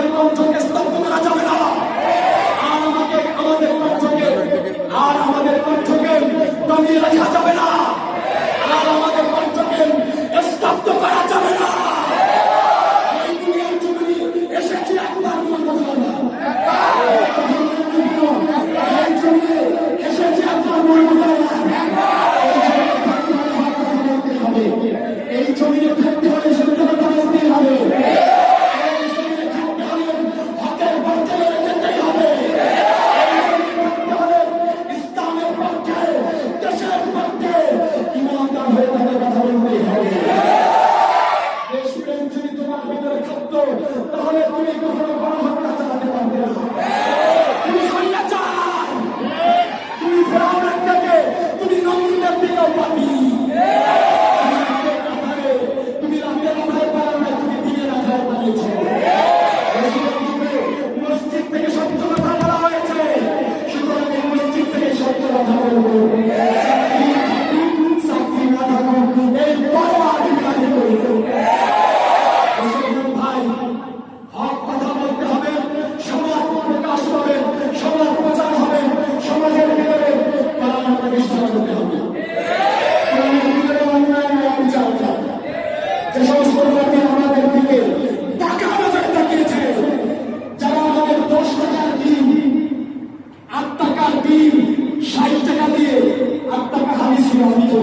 আমাদের কণ্ঠকে স্তব্ধ করা যাবে না। আর আমাকে আমাদের কণ্ঠকে আর আমাদের কণ্ঠকে দমিয়ে রাখা যাবে না।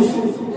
Jesús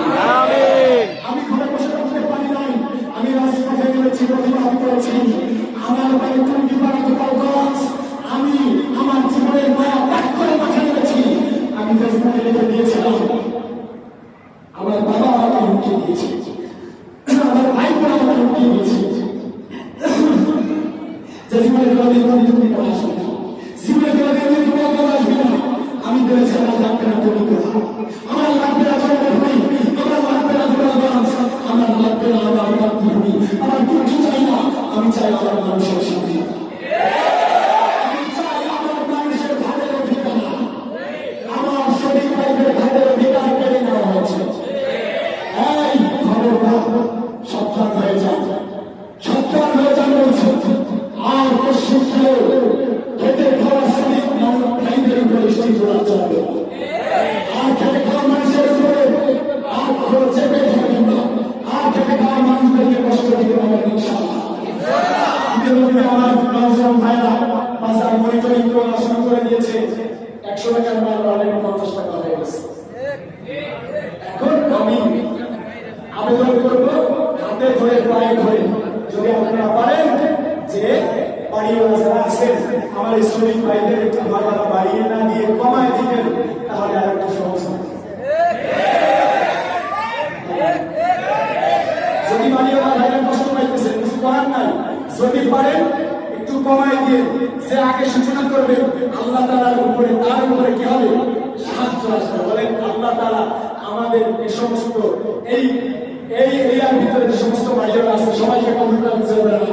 যে জীবনের কোনো দিন কোনো দিন আসবে না। জীবনের কোনো দিন কোনো আসবে না। আমি বলেছি, আমার ডাক্তার তৈরি করা ধরে পায়ে ধরে। যদি আপনারা পারেন যে কমায় দিবেন, তাহলে আর একটু যদি পারেন একটু কমায় দিয়ে, যে আগে সূচনা করবে, আল্লাহ তালার উপরে, তার উপরে কি হবে? সাহায্য আসবে। বলেন, আল্লাহ তালা আমাদের এই সমস্ত এই এই এরিয়ার ভিতরে সবাইকে কম্পিউটার আলহামদুলিল্লাহ